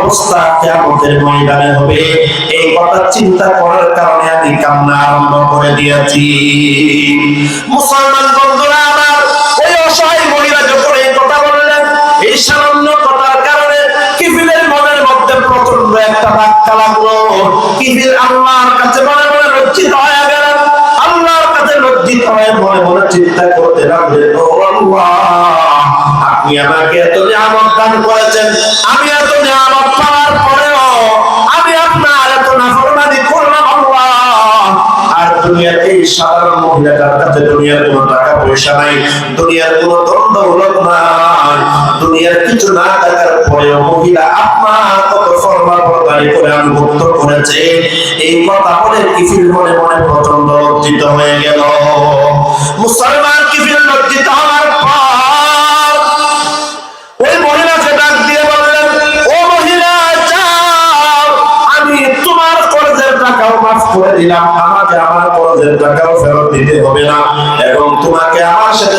অবস্থা কেমতের ময়দানে হবে। এই কথা চিন্তা করার কারণে আমি কান্না আরম্ভ করে দিয়েছি। মুসলমান বন্ধুরা আমার, ওই অসহায় মহিলা যখন এই কথা বললেন, এই সামান্য কথার কারণে কিফিলের মনের মধ্যে প্রচণ্ড একটা ধাক্কা লাগল। কিফিল আল্লাহর কাছে মনে মনে লজ্জিত হয়ে গেলেন। আল্লাহর কাছে লজ্জিত হয়ে মনে মনে চিন্তা করতে লাগলেন, ও আল্লাহ! আপনি আমাকে এত নিয়ামত দান করেছেন, আমি এত নিয়ামত পাওয়ার পরেও আমি আপনার এত নাফরমানি করলাম আল্লাহ। আর দুনিয়ার এই সাধারণ মহিলাটার কাছে দুনিয়ার কোনো টাকা পয়সা নাই, দুনিয়ার কোনো দ্বন্দ্ব নাই, দুনিয়ার কিছু না থাকার পরেও মহিলা আপনার কত ফরমা বরদারি করে আনুগত্য করেছে, এই কথা বলে কিফিল মনে মনে প্রচণ্ড লজ্জিত হয়ে গেল। মুসলমান কিফিল লজ্জিত হওয়ার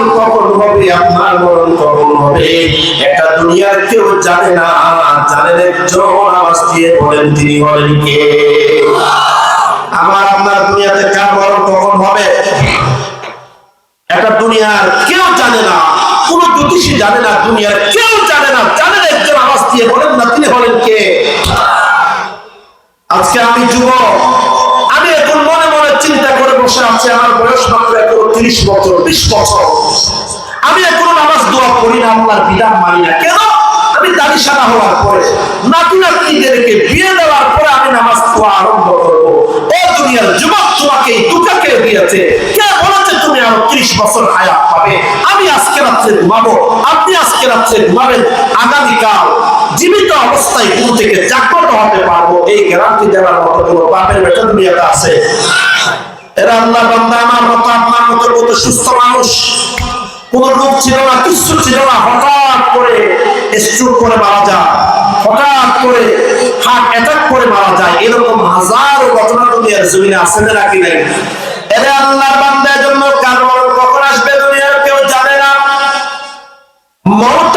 মরণ কখন হবে? আপনার মরণ কখন হবে? একটা দুনিয়ার কেউ জানে না জানেন একজন আওয়াজ দিয়ে বলেন, তিনি বলেন কে? আমার আপনার দুনিয়াতে কার মরণ কখন হবে? একটা দুনিয়ার কেউ জানে না, কোন জ্যোতিষী জানে না, দুনিয়ার কেউ জানে না জানেন একজন আওয়াজ দিয়ে বলেন না, তিনি হলেন কে? আজকে আমি যুবক আমি এখন মনে মনে চিন্তা করে বসে আছি, আমার বয়স মাত্র এখন তিরিশ বছর, বিশ বছর। আমি এখনও নামাজ দোয়া করি না, আল্লাহর বিধান মানি না। কেন? আমি দাড়ি সাদা হওয়ার পরে, নাতি নাতনিদেরকে বিয়ে দেওয়ার পরে আমি নামাজ দোয়া আরম্ভ করব। ও দুনিয়ার যুবক তোমাকে দুটাকে দিয়েছে। কে বলেছে তুমি আরও বছর হায়াত পাবে? আমি আজকে রাত্রে ঘুমাবো। আপনি আজকে রাত্রে ঘুমাবেন। আগামীকাল জীবিত অবস্থায় ঘুম থেকে জাগ্রত হতে পারব। এই গ্যারান্টি দেওয়ার মতো কোনো বাপের দুনিয়াতে আছে। এরা আল্লাহ বান্দা আমার মতো, আপনার মতো কত সুস্থ মানুষ। কোন রোগ ছিল না কিচ্ছু ছিল না। হঠাৎ করে স্ট্রোক করে মারা যায়। হঠাৎ করে হার্ট অ্যাটাক করে মারা যায়। এরকম হাজারো ঘটনা দুনিয়ার জমিনে আছে না নাকি নাই। এদের আল্লাহর বান্দার জন্য কারণ কখন আসবে দুনিয়ার কেউ জানে না। মত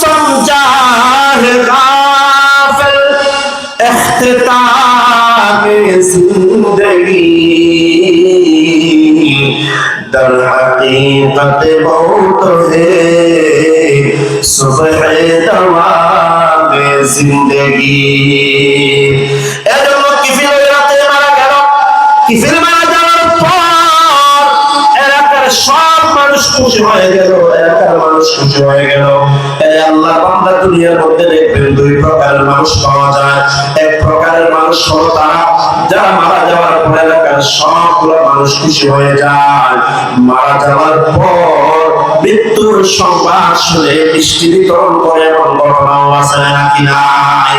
সমজাহ গাফিল জিন্দগি। در حقیقت بہت ہے۔ صبح دوام زندگی۔ এর জন্য কিফিল রাতে মারা গেল কিফিল মারা যাওয়ার পর এলাকার সব মানুষ খুশি হয়ে গেল এলাকার মানুষ খুশি হয়ে গেল আল্লাহ বান্দা দুনিয়ার মধ্যে দেখবেন দুই প্রকারের মানুষ পাওয়া যায়। এক প্রকারের মানুষ হলো তারা, যারা মারা যাওয়ার পর এলাকার সবগুলো মানুষ খুশি হয়ে যায়। মারা যাওয়ার পর মৃত্যুর সংবাদ শুনে বিতরণ করে এমন ঘটনাও আছে নাকি নাই?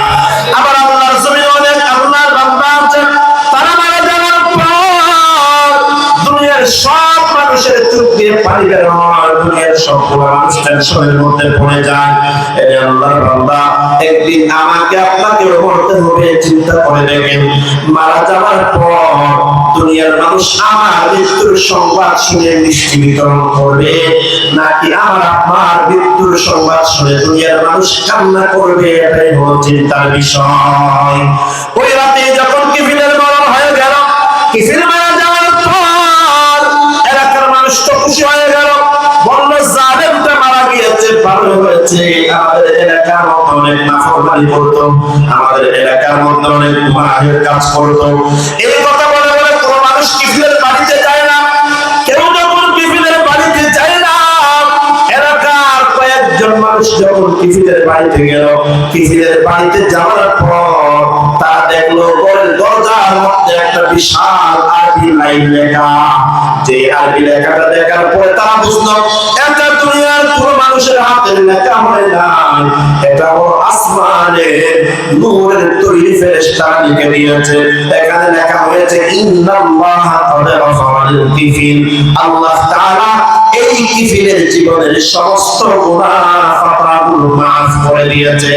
আবার আল্লাহর জমিনে অনেক আল্লাহর বান্দা তারা মারা যাওয়ার পর দুনিয়ার সব মানুষের চোখ দিয়ে পানি বের হয়, দুনিয়ার সবগুলো মানুষ মধ্যে পড়ে যায়। আল্লাহর বান্দা, একদিন আমাকে আপনাকে মরতে হবে, চিন্তা করে দেখেন। মারা যাওয়ার পর দুনিয়ার মানুষ আমার মৃত্যুর সংবাদ শুনে মিষ্টি বিতরণ করবে, নাকি আমার আপনার মৃত্যুর সংবাদ শুনে দুনিয়ার মানুষ কান্না করবে? এটাই হলো চিন্তার বিষয়। ওই রাতে যখন কিফিলের মরণ হয়ে গেল, কিফিল এলাকার মধ্যে নাফরমানি করতো, আমাদের এলাকার মধ্যে অনেক কাজ করতো। এই কথা বলে বলে কোনো মানুষ কিফিলের বাড়িতে যায় না, কেউ যখন কিফিলের বাড়িতে যায় না, এলাকার কয়েকজন মানুষ যখন কিফিলের বাড়িতে গেল কিফিলের বাড়িতে যাওয়ার পর তারা দেখল দরজার মধ্যে একটা বিশাল আরবি লাইন লেখা। যে আরবি লেখাটা দেখার পরে তারা বুঝলো, এটা দুনিয়ার কোন মানুষের হাতের লেখা এটা নূরের তৈরি ফেরেশতা লিখে দিয়েছে। এখানে লেখা হয়েছে, ইন্নাল্লাহ কিফিল। আল্লাহ তাআলা এই কিফিলের জীবনের সমস্ত গুনাহ মাফ করে দিয়েছে।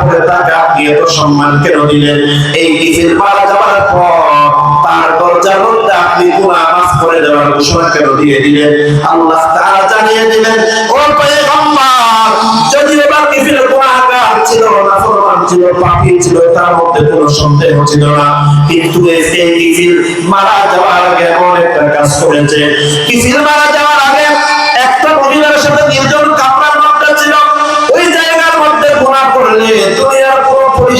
পরে তার মধ্যে কেন সন্দেহ ছিল না। কিন্তু মারা যাওয়ার আগে কাজ করেছে। মারা যাওয়ার আগে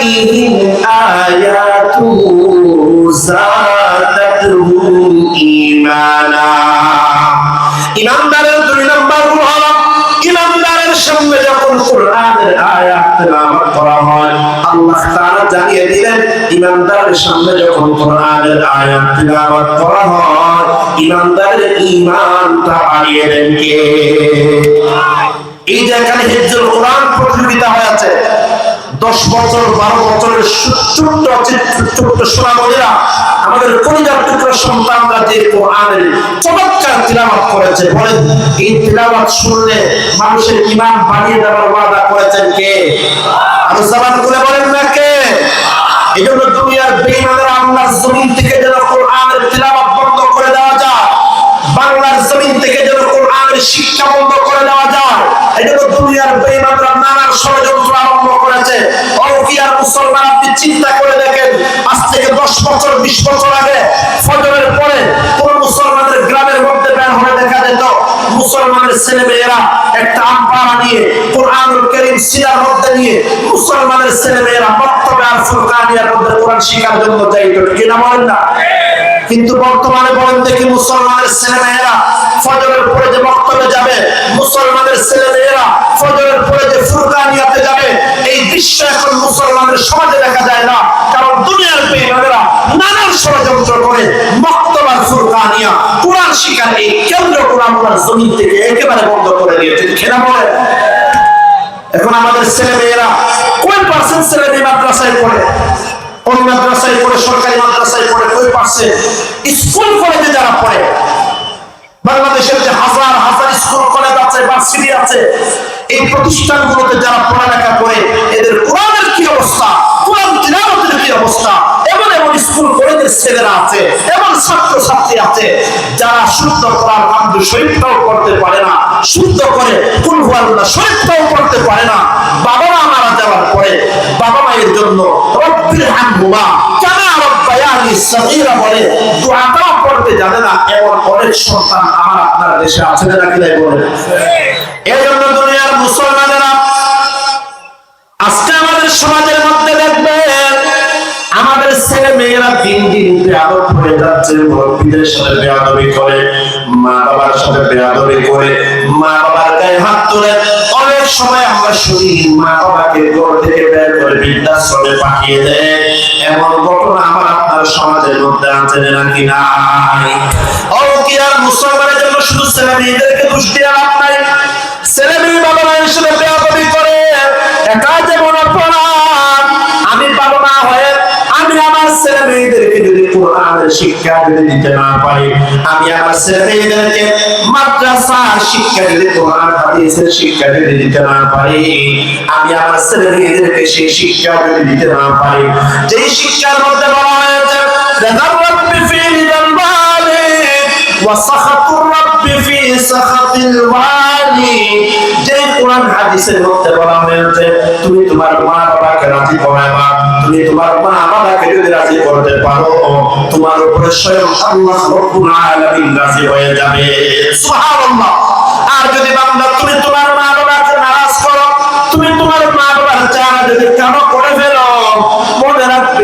عليهم آياته زادتهم إيمانا ইমানদারের দুই নম্বর গুণ হলো ইমানদারের সামনে যখন কোরআনের আয়াত তেলাওয়াত করা হয় আল্লাহ তাআলা জানিয়ে দিলেন ইমানদারের সামনে যখন কোরআনের আয়াত তেলাওয়াত করা হয় ইমানদারের ঈমানটা বাড়িয়ে দেন কে এই যে এখানে হিফজুল কোরআন প্রতিযোগিতা হয়েছে দশ বছর, বারো বছরের ছোট্ট ছোট্ট সোনামণিরা, আমাদের কলিজার টুকরো সন্তানরা যে কোরআনের চমৎকার তিলাবাত করেছে এই তিলাবাত শুনলে মানুষের ইমান বাড়িয়ে দেওয়ার ওয়াদা করেছেন কে? করে বলেন না কে? এই জন্য দুনিয়ার বেইমানেরা জমিন থেকে যেন কোরআনের তিলাবাত বন্ধ করে দেওয়া যায়, বাংলার জমিন থেকে যেন কোরআনের শিক্ষা বন্ধ করে দেওয়া যায় এটা তো দুনিয়ার বেঈমানরা নানান ষড়যন্ত্র করেছে অলকিয়ার মুসলমান আপনি চিন্তা করে দেখেন, আজ থেকে দশ বছর, বিশ বছর আগে ফজরের পরে কোন মুসলমানের গ্রামের মধ্যে বের হয়ে দেখা যেত, মুসলমানের ছেলে মেয়েরা একটা আমপাড়া নিয়ে কোরআনুল করিম সিরার মধ্যে নিয়ে মুসলমানের ছেলে মেয়েরা বক্তব্য আর ফুরকানিয়ার মধ্যে কোরআন শিখার জন্য যাইত। কিনা বলেন না? কিন্তু বর্তমানে বলেন দেখি মুসলমানের ছেলে মেয়েরা ফজরের পরে যে বক্তব্যে যাবে, মুসলমানের ছেলে মেয়েরা ফজরের পরে যে ফুরকানিয়াতে যাবে, এই দৃশ্য এখন মুসলমানের সমাজে দেখা যায় না। কারণ দুনিয়ার বেঈমানেরা নানান ষড়যন্ত্র করে বক্তব্য আর ফুরকানিয়া কোরআন শিখার এই কেন্দ্র কোরআন জমিন থেকে একেবারে বন্ধ করে দিয়েছে খেলা বলে এখন আমাদের ছেলে মেয়েরা কোন পার্সেন্ট ছেলে মেয়ে মাদ্রাসায় পড়ে? কোন মাদ্রাসায় পড়ে, সরকারি মাদ্রাসায় পড়ে স্কুল কলেজে যারা পড়ে, বাংলাদেশের যে হাজার হাজার স্কুল, কলেজ আছে, ভার্সিটি আছে, এই প্রতিষ্ঠানগুলোতে যারা পড়ালেখা করে, এদের কোরআনের কি অবস্থা? কোরআন তিলাওয়াতের কি অবস্থা? স্কুল কলেজের ছেলেরা আছে এমন ছাত্র ছাত্রী আছে যারা শুদ্ধ কোরআন আব্দু শরীফটাও করতে পারে না, শুদ্ধ করে কুল হুয়াল্লাহ শরীফটাও করতে পারে না বাবা মা মারা যাওয়ার পরে বাবা মায়ের জন্য রব্বির হামহুমা মুসলমানেরা আজকে আমাদের সমাজের মধ্যে আমাদের ছেলে মেয়েরা দিন দিন বেয়াদব হয়ে যাচ্ছে, মুরব্বীদের সাথে বেয়াদবি করে, মা বাবার সাথে বেয়াদবি করে, মা বাবার গায়ে হাত তুলে। অনেক সময় আমরা শুনি, মা বাবাকে ঘর থেকে বের করে বৃদ্ধাশ্রমে পাঠিয়ে দেয়। এমন ঘটনা আমার আপনার সমাজের মধ্যে আছে নাকি নাই। আর মুসলমানের জন্য শুধু ছেলে মেয়েদেরকে দোষ দিয়ে লাভ ছেলে মেয়ে বাবা মায়ের সাথে বেয়াদবি করে। একা যেমন অপরাধ ছেলে মেয়েদেরকে যদি কোরআনের শিক্ষা শিক্ষা যদি দিতে না পারি আমি আমার ছেলেমেয়েদেরকে মাদ্রাসা শিক্ষা যদি কোরআন হাদিসের শিক্ষা যদি দিতে না পারি আমি আমার ছেলেমেয়েদেরকে সেই শিক্ষা যদি দিতে না পারি যেই শিক্ষার মধ্যে বলা হয়েছে রেজাল রব্বি ফি রিদাল ওয়ালিদ কোরআন হাদিসের মধ্যে বলা হয়েছে তুমি তোমার মা বাবাকে রাজি করাবা তুমি তোমার মা বাবাকে যদি রাজি করতে পারো, তোমার উপরে স্বয়ং আল্লাহ রব্বুল আলামিন রাজি হয়ে যাবে। সুবহানাল্লাহ। আর যদি বান্দা, তুমি তোমার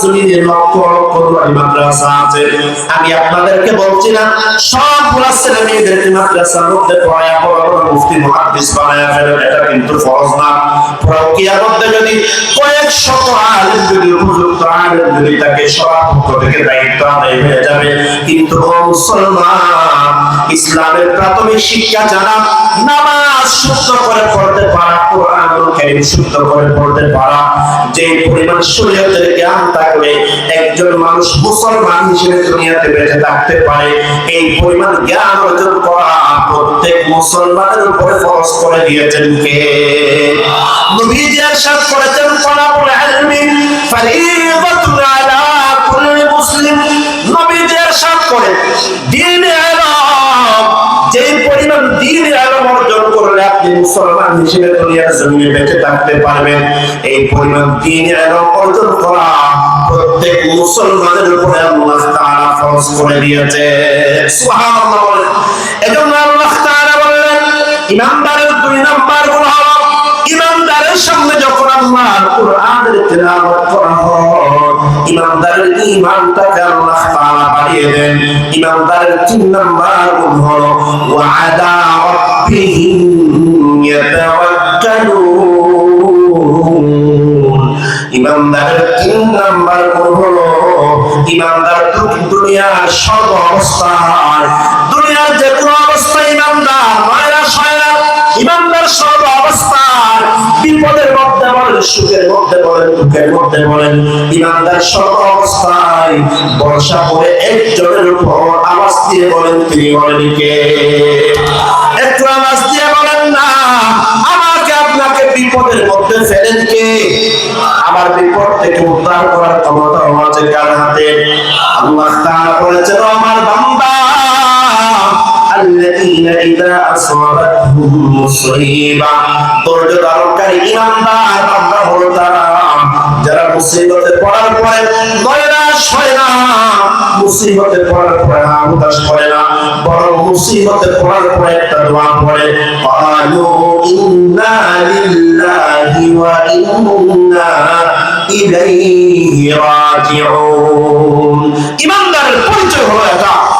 জমিনে লক্ষ লক্ষ মাদ্রাসা আছে? আমি আপনাদেরকে বলছি না ছেলে মেয়েদেরকে মাদ্রাসার মধ্যে পড়ায়া মুফতি, মুহাদ্দিস বানায়া ফেলেন। এটা কিন্তু ফরজ না। মধ্যে যদি কয়েক শত আলেম যদি উপযুক্ত আলেম যদি তাকে সবার পক্ষ থেকে দায়িত্ব আদায় হয়ে যাবে, কিন্তু মুসলমান, ইসলামের প্রাথমিক শিক্ষা জানা নামাজ শুদ্ধ করে পড়তে পারা, কোরআনুল কারীম শুদ্ধ করে পড়তে পারা যে পরিমাণ শরীয়তের জ্ঞান থাকলে একজন মানুষ মুসলমান হিসেবে দুনিয়াতে বেঁচে থাকতে পারে এই পরিমাণ জ্ঞান অর্জন করা প্রত্যেক মুসলমানের উপরে ফরজ করে দিয়েছেন কে নবীজি ارشاد করেছেন তলাবুল ইলমি ফরিদাতুন আলা কুল্লি মুসলিম নবীজি ارشاد করেন দ্বীন ইলম যে পরিমাণ দ্বীন ইলম অর্জন করলে আপনি মুসলমান হিসেবে দুনিয়ার জমিনে বেঁচে থাকতে পারবেন। এই পরিমাণ ইলম অর্জন করা প্রত্যেক মুসলমানের উপরে আল্লাহ ফরজ করে দিয়েছে। এজন্য আল্লাহ বললেন ইমানদারের দুই নাম্বার গুণ হলো ইমানদারের সামনে যখন আল্লাহর কোরআনের তেলাওয়াত করা হয়, ইমানদারের আল্লাহ বাড়িয়ে দেন। ইমানদারের তিন নাম্বার গুণ হলো, ওয়াদা রাব্বিহিম তিন নাম্বার গুণ হলো, ইমানদার দুনিয়ার সর্ব দুনিয়ার যে কোনো অবস্থায় ইমানদার, মায়েরা ইমানদার সর্ব বিপদের মধ্যে বলেন সুখের মধ্যে বলেন দুঃখের মধ্যে বলেন ইমানদার অবস্থায় বর্ষা করে একজনের উপর আওয়াজ দিয়ে বলেন, তিনি বলেন কে? একটু আওয়াজ দিয়ে বলেন না, আমাকে আপনাকে বিপদের মধ্যে ফেলেন কে? আমার বিপদ থেকে উদ্ধার করার ক্ষমতা আছে কার হাতে? আল্লাহ বলেছেন আমার الذين إذا أصابتهم مصيبة ধৈর্য ধারণকারী ইমানদার বান্দা হলো তারা যারা মুসিবতে পড়ার পরে নৈরাশ হয় না মুসিবতে পড়ার পরে উদাস হয় না বরং মুসিবতে পড়ার পরে একটা দোয়া পড়ে قالوا إنا لله وإنا إليه راجعون ইমানদারের পরিচয় হলো এটা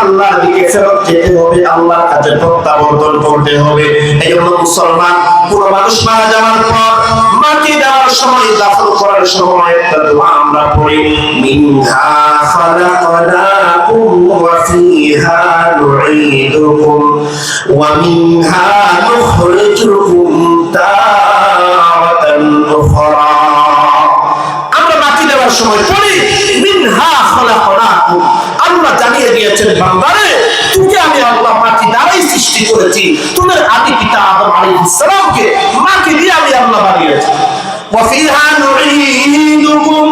আল্লাহর দিকে ফেরত যেতে হবে, আল্লাহর কাছে প্রত্যাবর্তন করতে হবে। এই জন্য মুসলমান, কোন মানুষ মারা যাওয়ার পর, মাটি দেওয়ার সময়, দাফন করার সময় একটা দোয়া আমরা পড়ি, মিনহা খালাকনাকুম ওয়া ফিহা নুঈদুকুম ওয়া মিনহা নুখরিজুকুম তারাতান উখরা। দেওয়ার সময় পড়ি মিনহা খালাকনাকুম। আল্লাহ জানিয়ে দিয়েছেন, বান্দারে, তোকে আমি আল্লাহ মাটি দ্বারাই সৃষ্টি করেছি। তোমার আদি পিতা আদম আলাইহিস সালামকে মাটি দিয়ে আমি আল্লাহ বানিয়েছি। ওয়া ফিহা নুঈদুকুম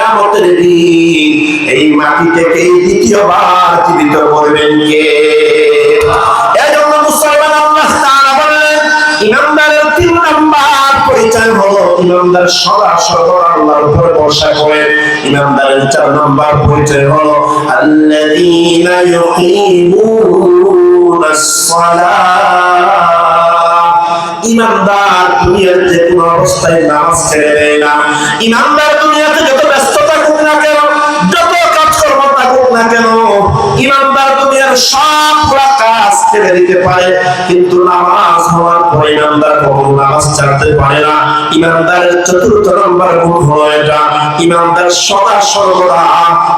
কিয়ামতের দিন এই মাটি থেকে দ্বিতীয়বার জীবিত করবেন কে? এজন্য মুসলমান আল্লাহ তাআলা বললেন তিন নাম্বার পরিচয় হলো ইমানদার সদা সর্বদা আল্লাহর উপরে ভরসা চার নাম্বার পরিচয় হলো আল্লাযীনা কোনো অবস্থায় নামাজ ছেড়ে দেয় না। ইমানদার দুনিয়াতে যত না কেন? ইমানদার দুনিয়ার সব কাজ ছেড়ে দিতে পারে, কিন্তু নামাজ হওয়ার পরে ইমানদার কখনো নামাজ ছাড়তে পারে না। ইমানদারের চতুর্থ নম্বর গুণ হলো এটা। ইমানদার সদা সর্বদা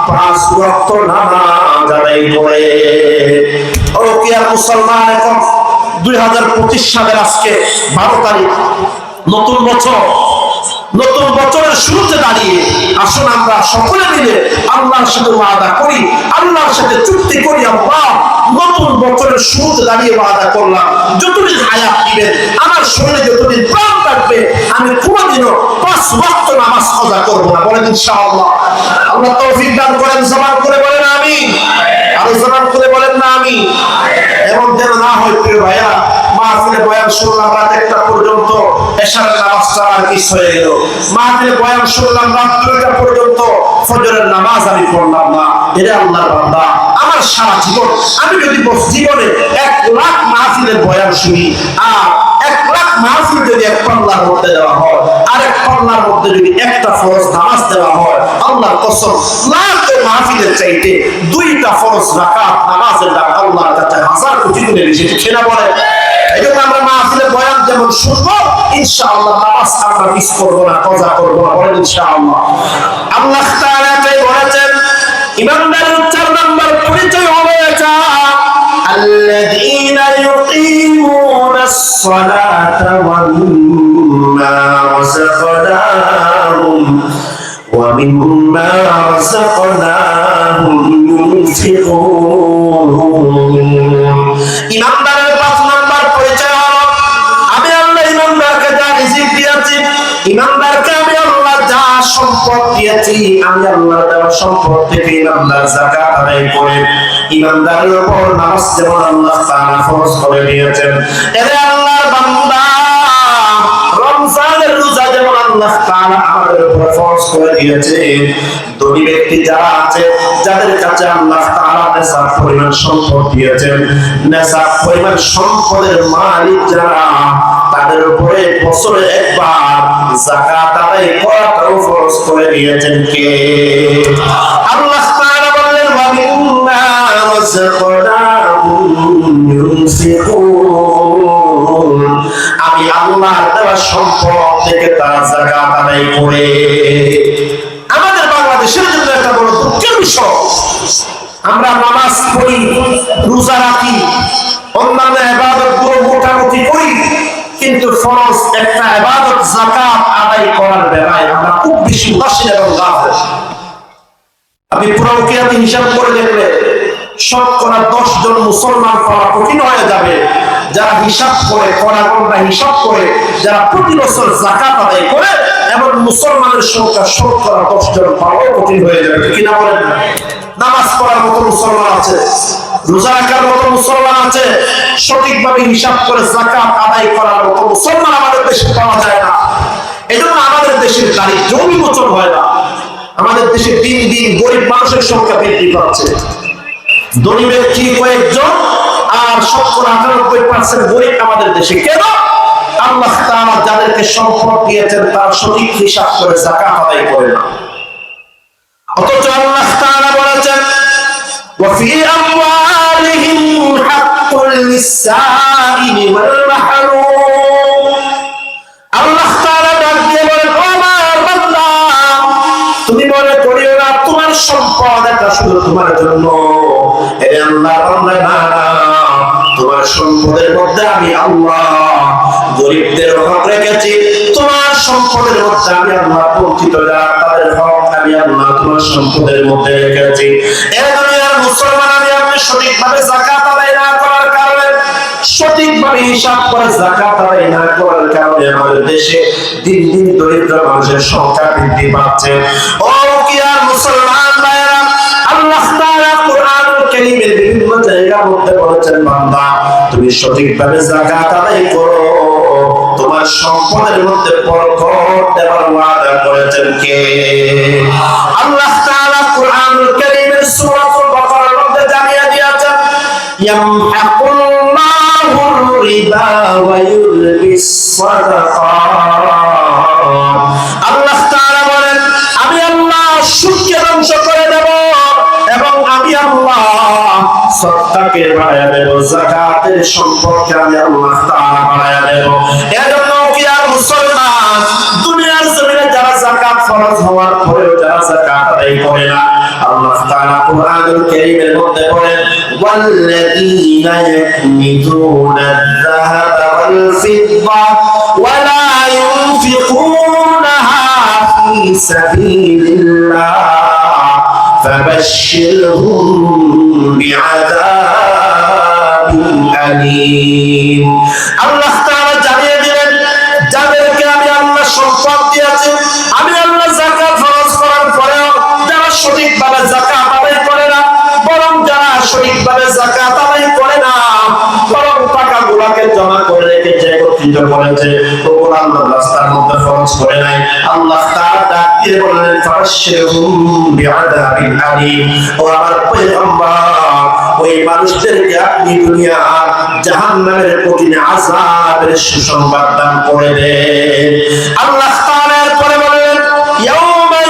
পাঁচ ওয়াক্ত নামাজ আদায় করে। ও কি আর মুসলমান এখন? দুই হাজার পঁচিশ সালের আজকে বারো তারিখ, নতুন বছর। নতুন বছরের শুরুতে দাঁড়িয়ে আসুন আমরা সকলে মিলে আল্লাহর সাথে ওয়াদা করি, আল্লাহর সাথে চুক্তি করি, আল্লাহ নতুন বছরের শুরুতে দাঁড়িয়ে ওয়াদা করলাম। যতদিন হায়াত দিবেন, আমার শরীরে যতদিন প্রাণ থাকবে, আমি কোনোদিনও পাঁচ ওয়াক্ত নামাজ কজা করব না, বলেন ইনশাআল্লাহ। আল্লাহ তৌফিক দান করেন, জবান করে বলেন আমি জবান করে বলেন না আমি। এমন যেন না হয়, প্রিয় ভাইয়া, মাহফিলে বয়ান শুনলাম রাত একটা পর্যন্ত এশারের নামাজ আর মিস হয়ে গেল। মাহফিলে বয়ান শুনলাম রাত দুইটা পর্যন্ত, ফজরের নামাজ আমি পড়লাম না। এটা আল্লাহর বান্দা। আমার সারা জীবন, আমি যদি জীবনে এক লাখ মাহফিলের বয়ান শুনি, আর মাহফিল যদি এক পাল্লার মধ্যে দেওয়া হয়, আর এক পাল্লার মধ্যে যদি একটা ফরজ নামাজ দেওয়া হয়, আল্লাহর কসম, লাখ মাহফিলের চাইতে দুইটা ফরজ রাকাত নামাজের আল্লাহর কাছে হাজার কোটি গুণে বেশি বলে। এই জন্য আমরা বয়ান যেমন ইনশাআল্লাহ নামাজ আমরা মিস করব না, কজা না বলেন ইনশাআল্লাহ। আল্লাহ তাআলা এটাই বলেছেন ইমানদারের الذين يقيمون الصلاة ومما رزقناهم ومما رزقناهم ينفقون ইমানদারের পাঁচ নাম্বার পরিচয় হলো আমি আল্লাহ ইমানদারকে যা রিজিক দিয়েছি ইমানদারকে আমি আল্লাহ যা দিয়েছি, আমি আল্লাহ দেওয়া সম্পদ থেকে ইমানদার আদায় করে ইমানদারের উপর নামাজ যেমন আল্লাহ করে দিয়েছেন আল্লাহর বান্দা রমজানের রোজা যেমন আল্লাহ আমাদের উপর করে দিয়েছেন ধনী ব্যক্তি যারা আছে, যাদের কাছে আল্লাহ পরিমাণ সম্পদ দিয়েছেন নেশাব পরিমাণ সম্পদের মালিক যারা, তাদের উপরে বছরে একবার যাকাত আদায় করাটাও ফরজ করে দিয়েছেন কে? আল্লাহ তাআলা বললেন ওয়া ইউনফিকুন। আমি আল্লাহর দেওয়া সম্পদ থেকে তারা যাকাত আদায় করে। আমাদের বাংলাদেশের জন্য একটা বড় দুঃখের বিষয়। আমরা নামাজ পড়ি, রোজা রাখি, অন্যান্য ইবাদতগুলো মোটামুটি করি। কিন্তু ফরজ একটা ইবাদত, যাকাত আদায় করার বেলায় আমরা খুব বেশি উদাসীন এবং গাফেল আপনি পুরো কিয়ামে হিসাব করে দেখলে শতকরা দশ জন মুসলমান পাওয়া কঠিন হয়ে যাবে। যারা হিসাব করে কড়া গন্ডা হিসাব করে, যারা প্রতি বছর জাকাত আদায় করে এবং মুসলমানের সংখ্যা শতকরা দশ জন পাওয়াও কঠিন হয়ে যাবে। কিনা বলেন? নামাজ পড়ার মতো মুসলমান আছে। রোজা রাখার মতো মুসলমান আছে, সঠিকভাবে হিসাব করে জাকাত আদায় করার মতো মুসলমান আমাদের দেশে পাওয়া যায় না। এজন্য আমাদের দেশের দারিদ্র বিমোচন হয় না। আমাদের দেশে দিন দিন গরিব মানুষের সংখ্যা বৃদ্ধি পাচ্ছে। দরিব কি কয়েকজন? আর শতকরা আটানব্বই পার্সেন্ট গরিব আমাদের দেশে। কেন? আল্লাহ তাআলা যাদেরকে সম্পদ দিয়েছেন, তার সঠিক হিসাব করে যাকাত আদায় করে না। অথচ আল্লাহ তাআলা বলেছেন, ওয়া ফি বলেন, ও আমার বান্দা, তুমি মনে করিও না, তোমার সম্পদ এটা শুধু তোমার জন্য। না তোমার সম্পদের মধ্যে আমি আল্লাহ। গরিবদের হক রেখেছি, তোমার সম্পদের মধ্যে আমি আল্লাহ তাদের হক আমি আল্লাহ, তোমার সম্পদের মধ্যে রেখেছি। এ দুনিয়ার মুসলমান, আমি আপনি সঠিকভাবে জাকাত সঠিকভাবে হিসাব করে জাকাত আদায় না করার কারণে আমাদের দেশে দিন দিন দরিদ্র মানুষের সংখ্যা বৃদ্ধি পাচ্ছে। ও কি আর মুসলমান ভাইরা আল্লাহ তাআলা কোরআনুল কারীমের বিভিন্ন জায়গার মধ্যে বলেছেন, বান্দা, তুমি সঠিকভাবে যাকাত আদায় করো। তোমার সম্পদের মধ্যে বরকত দেওয়ার ওয়াদা করেছেন কে? আল্লাহ তাআলা কুরআনুল কারীমের সূরাতুল বাকারার মধ্যে জানিয়ে দিয়েছেন ইয়ামহাকুল্লাহুর আমি আল্লাহ সুদকে ধ্বংস করে দেব এবং আমি আল্লাহ সত্তাকে বাড়ায়া দেব যাকাতের সম্পর্কে আমি আল্লাহ তাআলা বাড়ায়া দেব। এজন্য কি আর মুসলমান, দুনিয়ার জমিনে যারা যাকাত ফরজ হওয়ার পরেও যারা যাকাত আদায় করে না الله تعالى قرآن الكريم المرد والذين يكمدون الذهب والفضة ولا ينفقونها في سبيل الله فبشرهم بعذاب أليم একত্রিত করেছে ওগুলো আল্লাহ রাস্তার মধ্যে খরচ করে নাই। আল্লাহ তাআলা ডাক দিয়ে বললেন ও আমার পয়গম্বর, ওই মানুষদেরকে আপনি দুনিয়া জাহান্নামের কঠিন আযাবের সুসংবাদ দান করে দেন। আল্লাহ বলেন ইয়াউমা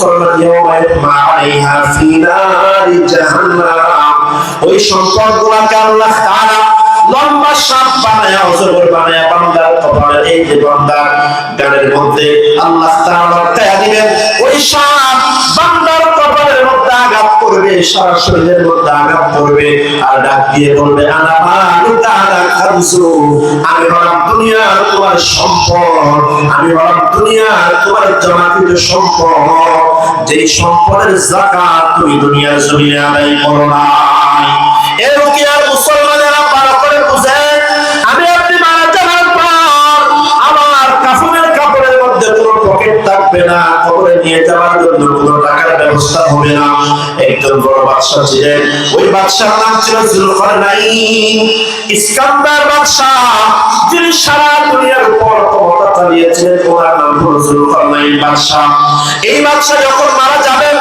মুসলমান ইয়াউমা সম্পদগুলোকে আল্লাহ সাপ বানায়া অজগর বানায়া বান্দার কপালে এই যে বান্দার গানের মধ্যে আল্লাহ তাআলা লটকায়া দিবেন, ওই সাপ বান্দার কপালের মধ্যে আঘাত করবে, সারা শরীরের মধ্যে আঘাত করবে, আর ডাক দিয়ে বলবে, আনা মালু তাআলা খামসু, আমি হলাম দুনিয়ার তোমার সম্পদ, আমি হলাম দুনিয়ার তোমার জমাকৃত সম্পদ, যেই সম্পদের যাকাত তুমি দুনিয়ার জমিনে আদায় করো না এর থাকবে না কবরে নিয়ে যাওয়ার জন্য কোনো ব্যবস্থা হবে না। একজন বড় বাদশা ছিলেন। ওই বাদশার নাম ছিল জুলকারনাইন ইস্কান্দার বাদশাহ, যিনি সারা দুনিয়ার উপর ক্ষমতা চালিয়েছিলেন, ওনার নাম হলো জুলকারনাইন বাদশাহ। এই বাদশাহ যখন মারা যাবেন,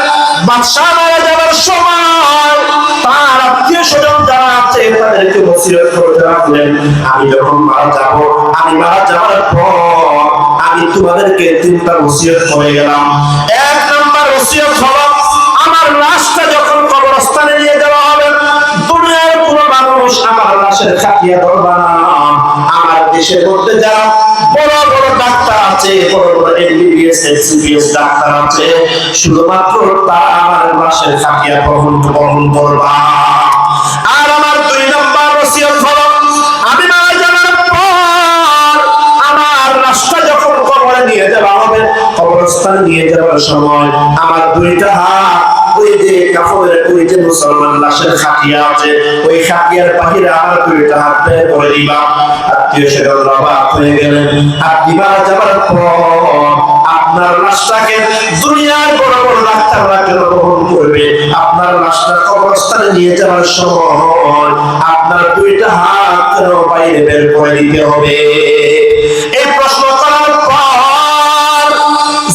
বাদশাহ মারা যাবার সময় তার আত্মীয় স্বজন যারা আছে, তাদেরকে বসিরত করতে রাখলেন আমি যখন মারা যাব, আমি মারা যাওয়ার পর আমি তোমাদেরকে তিনটা ওসিয়ত করে গেলাম। এক নাম্বার ওসিয়ত হলো আমার লাশটা যখন কবরস্থানে নিয়ে যাওয়া হবে, দুনিয়ার কোনো মানুষ আমার লাশের খাটিয়া ধরবা না। আমার দেশের মধ্যে যারা বড় বড় ডাক্তার আছে, বড় বড় এমবিবিএস এমসিবিএস ডাক্তার আছে, শুধুমাত্র তারা আমার লাশের খাটিয়া গ্রহণ গ্রহণ করবা আর আমার দুই নম্বর ওসিয়ত হলো, আমি মারা যাওয়ার পর আমার লাশটা যখন কবরে নিয়ে যাওয়া হবে, কবরস্থানে নিয়ে যাওয়ার সময় আমার দুইটা হাত ওই যে কাফনের ওই যে মুসলমান লাশের খাটিয়া আছে, ওই খাটিয়ার বাহিরে আমার দুইটা হাত বের করে দিবা। আত্মীয় স্বজন অবাক হয়ে গেলেন। আপনি মারা যাবার পর আপনার লাশটাকে দুনিয়ার বড় বড় ডাক্তাররা কেন গ্রহণ করবে। আপনার লাশটা কবরস্থানে নিয়ে যাওয়ার সময় আপনার দুইটা হাত কেন বাইরে বের করে দিতে হবে। এই প্রশ্ন করার পর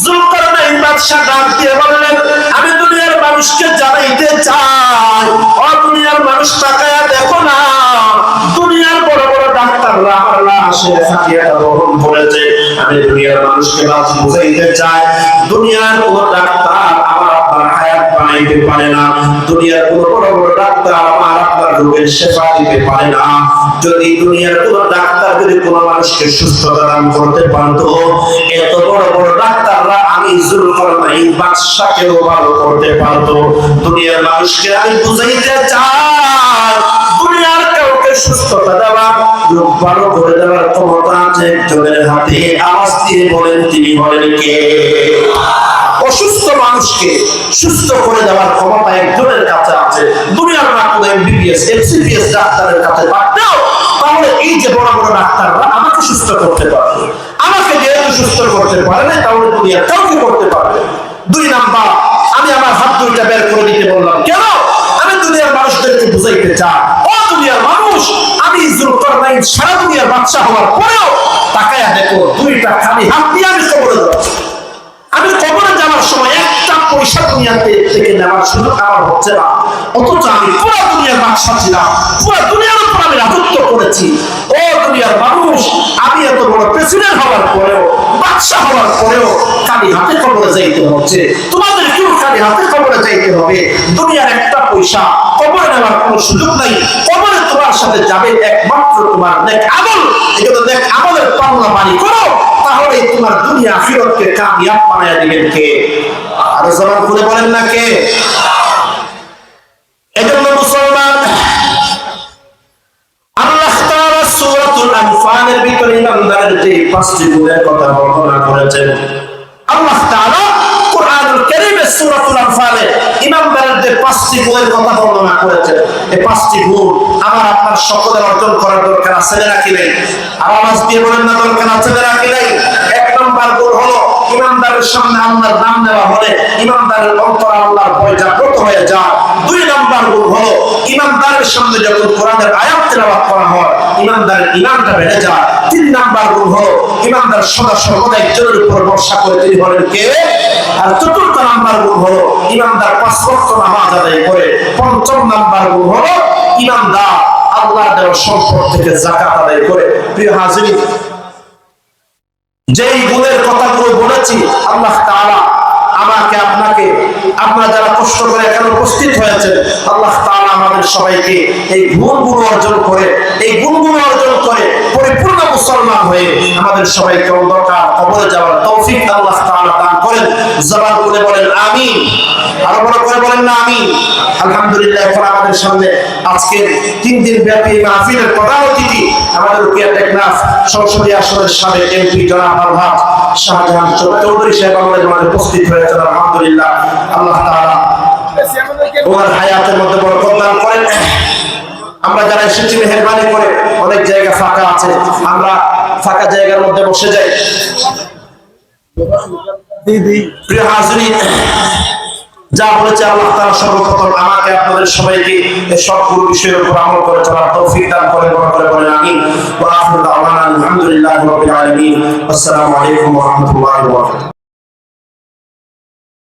জুলকারনাইন বাদশা ডাক দিয়ে বললেন মানুষকে জানাইতে চাই ও দুনিয়ার মানুষ তাকায়া দেখো না। দুনিয়ার বড় বড় ডাক্তাররা আমার লাশের খাটিয়াটা গ্রহণ করেছে আমি দুনিয়ার মানুষকে বাস বুঝাইতে চাই। দুনিয়ার কোন ডাক্তার আমার আপনার হায়াত বানাইতে পারে না। দুনিয়ার কোন বড় বড় ডাক্তার আমার আপনার রোগের সেবা দিতে পারে না। যদি দুনিয়ার কোন ডাক্তার যদি কোন মানুষকে সুস্থতা দান করতে পারতো, এত বড় বড় ডাক্তাররা অসুস্থ মানুষকে সুস্থ করে দেওয়ার ক্ষমতা একজনের কাছে আছে। দুনিয়ার এমবিবিএস ডাক্তারের কাছে তাহলে এই যে বড় বড় ডাক্তাররা আমাকে সুস্থ করতে পারবে। আমাকে সুস্থ করতে পারে না, তাহলে দুনিয়ার কাউকে করতে পারবে। দুই নাম্বার, আমি আমার হাত দুইটা বের করে দিতে বললাম। কেন? আমি দুনিয়ার মানুষদেরকে বুঝাইতে চাই। ও দুনিয়ার মানুষ, আমি জুলকারনাইন সারা দুনিয়ার বাচ্চা হওয়ার পরেও তাকায়া দেখো, দুইটা খালি হাত দিয়ে আমি কবরে যাচ্ছি আমি কবরে যাওয়ার সময় একটা পয়সা দুনিয়াতে থেকে নেওয়ার সুযোগ আমার হচ্ছে না। অথচ আমি পুরো দুনিয়ার বাদশা ছিলাম পুরো দুনিয়ার উপর আমি রাজত্ব করেছি। ও দুনিয়ার মানুষ, আমি এত বড় প্রেসিডেন্ট হওয়ার পরেও বাদশা হওয়ার পরেও খালি হাতে কবরে যাইতে হচ্ছে। তোমাদের খালি হাতে কবরে যাইতে হবে। দুনিয়ার একটা পয়সা, কবরে নেওয়ার কোনো সুযোগ নাই। কবরে তোমার সাথে যাবে একমাত্র তোমার নেক আমল। এগুলো নেক আমলের পাল্লা মানি করো, তাহলে তোমার দুনিয়া ফিরতকে কামিয়াব বানায় দিবেন কে? আর জবান খুলে বলেন না কে? এজন্য মুসলমান, আল্লাহ তাআলা সূরাতুল আনফালের ভিতরে ইমানদারের যে পাঁচটি গুণের কথা বর্ণনা করেছেন, আল্লাহ তাআলা কোরআনুল কারীমের সূরাতুল আনফালে ইমানদারের যে পাঁচটি গুণের কথা বর্ণনা করেছেন। এই পাঁচটি গুণ আমার আপনার সকলের অর্জন করার দরকার আছে নাকি নেই? আওয়াজ দিয়ে বলেন না দরকার আছে নাকি নেই? এক নম্বর গুণ হলো ইমানদারের সামনে আল্লাহর নাম দেওয়া হলে ইমানদারের অন্তর আল্লাহর ভয় জাগ্রত হয়ে যায়। দুই নাম্বার গুণ হলো, ইমানদারের সামনে যখন কোরআনের আয়াত তেলাওয়াত করা হয়, ইমানদারের ইমানটা বেড়ে যায়। তিন নাম্বার গুণ হলো, ইমানদার সদা সর্বদা একজনের উপর ভরসা করে তিনি বলেন কে? আর চতুর্থ নাম্বার গুণ হলো, ইমানদার পাঁচ ওয়াক্ত নামাজ আদায় করে। পঞ্চম নাম্বার গুণ হলো, ইমানদার আল্লাহ দেওয়া সম্পদ থেকে জাকাত আদায় করে। প্রিয় হাজির যেই গুণের কথাগুলো বলেছি, আল্লাহ তালা আমাকে, আপনাকে, আপনারা যারা কষ্ট করে এখানে উপস্থিত হয়েছেন, আল্লাহ তাআলা আমাদের সবাইকে এই গুণগুলো অর্জন করে, এই গুণগুলো অর্জন করে পরিপূর্ণ মুসলমান হয়ে আমাদের সবাইকে অন্ধকার কবরে যাওয়ার তৌফিক আল্লাহ তাআলা দান করেন। জবান করে বলেন, আমিন। আরও বড় করে বলেন না, আমিন। আলহামদুলিল্লাহ, এখন আমাদের সামনে আজকের তিন দিন ব্যাপী মাহফিলের প্রধান অতিথি আমাদের রুকিয়া টেকনাফ সংসদীয় আসনের সাবেক এমপি জনাব আলহাজ শাহজাহান চৌধুরী সাহেব আমাদের মাঝে উপস্থিত হয়েছেন। আলহামদুলিল্লাহ, আল্লাহ তাআলা ওনার হায়াতের মধ্যে বরকত দান করেন। আমরা যারা এসেছি মেহরবানি করে অনেক জায়গা ফাঁকা আছে। আমরা ফাঁকা জায়গার মধ্যে বসে যাই। প্রিয় হাজরিন যা বলেছে আল্লাহ তাআলা সর্বপ্রথম আমাকে আপনাদের সবাইকে এই সবগুলো বিষয়ের উপর আমল করে চলার তৌফিক দান করে বড় করে বলেন দাওয়ানা আলহামদুলিল্লাহি আসসালামু আলাইকুম ওয়া রাহমাতুল্লাহি ওয়া বারাকাতুহু।